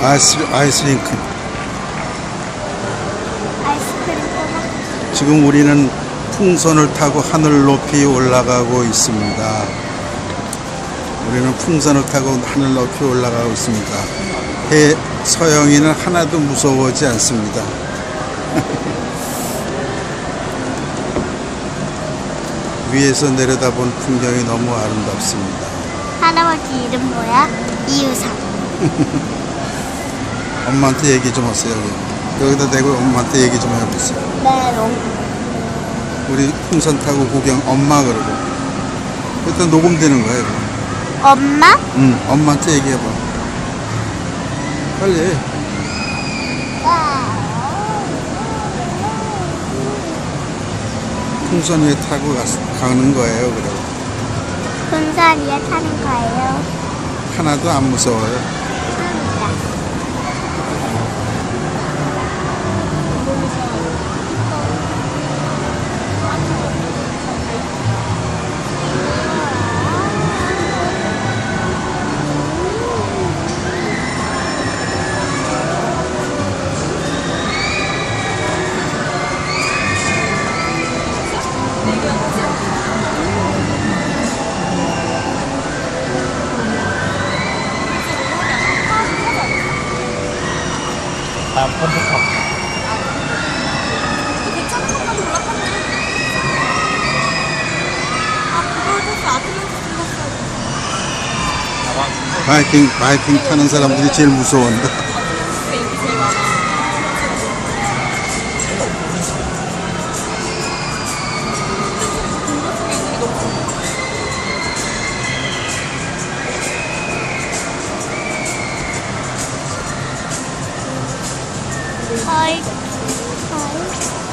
아이스, 아이스링크. 아이스크림. 지금 우리는 풍선을 타고 하늘 높이 올라가고 있습니다. 우리는 풍선을 타고 하늘 높이 올라가고 있습니다. 해 서영이는 하나도 무서워하지 않습니다. 위에서 내려다본 풍경이 너무 아름답습니다. 할아버지 이름 뭐야? 이유상. 엄마한테 얘기 좀 하세요. 여기. 여기다 대고 엄마한테 얘기 좀 해보세요. 메롱. 우리 풍선 타고 구경 엄마 그러고. 일단 녹음되는 거예요. 엄마? 응, 엄마한테 얘기해봐. 빨리. 풍선 위에 타고 가, 가는 거예요, 그래. 군산 위에 타는 거예요. 하나도 안 무서워요. 컴퓨터. 바이킹, 바이킹 타는 사람들이 제일 무서운데. 바 Hi. Hi.